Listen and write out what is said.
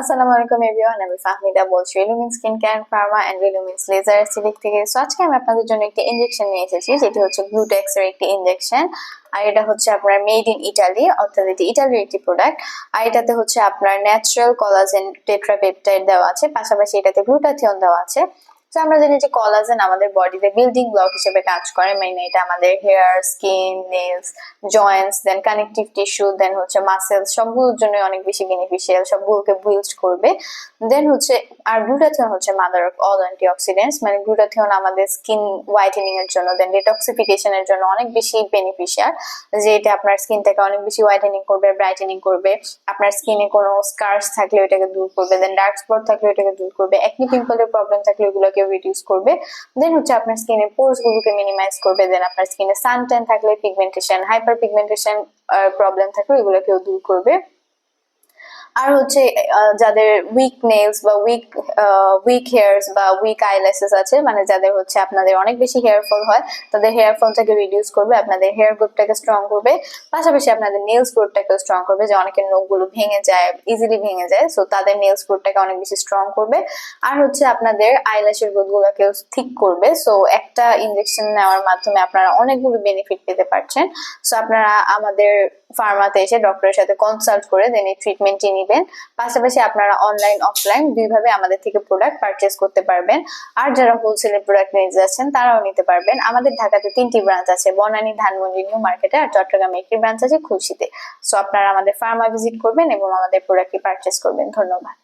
আসসালামু আলাইকুম এভরিওয়ান আমি ফাহমিদা বলছি Relumin skin care pharma and Relumins laser সিলিক থেকে। সো আজকে আমি আপনাদের জন্য একটি ইঞ্জেকশন নিয়ে এসেছি, যেটি হচ্ছে গ্লুটেক্স এর একটি ইঞ্জেকশন আর এটা হচ্ছে আপনার মেড ইন ইটালি অর্থাৎ এটি ইটালির একটি প্রোডাক্ট আর এটাতে হচ্ছে আপনার ন্যাচারাল কলাজেন টেট্রাপেপটাইড দেওয়া আছে, পাশাপাশি এটাতে গ্লুটাথিয়ন দেওয়া আছে। তো আমরা জানি যে কলাজেন আমাদের বডিতে বিল্ডিং ব্লক হিসেবে কাজ করে মানে এটা আমাদের hair skin nails joints then connective tissue then হচ্ছে মাসেলস সবগুলোর জন্য অনেক বেশি বেনিফিশিয়াল সবগুলোকে বুইল্ড করবে। দেন হচ্ছে, আর গ্লুটাথিয়ন হচ্ছে মাদার অফ অল অ্যান্টিঅক্সিডেন্টস মানে গ্লুটাথিয়ন আমাদের স্কিন হোয়াইটেনিং এর জন্য দেন ডিটক্সিফিকেশন এর জন্য অনেক বেশি বেনিফিশিয়াল যে এটা আপনার স্কিনটাকে অনেক বেশি হোয়াইটেনিং করবে ব্রাইটেনিং করবে। আপনার স্কিনে কোনো স্কার্স থাকলে ওটাকে দূর করবে দেন ডার্ক স্পট থাকলে ওটাকে দূর করবে। একনি পিম্পলের প্রবলেম থাকলে ওগুলোকে রিডিউস করবে দেন হচ্ছে আপনার স্কিনের পোর্স গুলোকে মিনিমাইজ করবে দেন আপনার স্কিনে সান ট্যান থাকলে পিগমেন্টেশন হাইপার পিগমেন্টেশন প্রবলেম থাকলে ওগুলোকেও দূর করবে। আর হচ্ছে যাদের উইক নেলস বা উইক উইক হেয়ার্স বা উইক আইল্যাশেস আছে মানে যাদের হচ্ছে আপনাদের অনেক বেশি হেয়ার ফল হয়, তাদের হেয়ার ফলটাকে রিডিউস করবে, আপনাদের হেয়ার গ্রোথটাকে স্ট্রং করবে, পাশাপাশি আপনাদের নেলস গ্রোথটাকেও স্ট্রং করবে, যে অনেকের নখগুলো ভেঙে যায় ইজিলি ভেঙে যায় সো তাদের নেলস গ্রোথটাকে অনেক বেশি স্ট্রং করবে। আর হচ্ছে আপনাদের আইল্যাশের গ্রোথ গুলোকেও ঠিক করবে সো একটা ইনজেকশন নেওয়ার মাধ্যমে আপনারা অনেকগুলো বেনিফিট পেতে পারছেন। সো আপনারা আমাদের ফার্মাতে এসে ডক্টরের সাথে কনসাল্ট করে দেন এই ট্রিটমেন্টটি নেবেন। পাশাপাশি আপনারা অনলাইন অফলাইন দুইভাবে আমাদের থেকে প্রোডাক্ট পারচেস করতে পারবেন। আর যারা হোলসেলের প্রোডাক্ট নিয়ে যাচ্ছেন, তারাও নিতে পারবেন। আমাদের ঢাকাতে তিনটি ব্রাঞ্চ আছে, বনানী, ধানমন্ডি, নিউ মার্কেটে আর চট্টগ্রামে একটি ব্রাঞ্চ আছে খুশিতে। সো আপনারা আমাদের ফার্মা ভিজিট করবেন এবং আমাদের প্রোডাক্টটি পারচেস করবেন। ধন্যবাদ।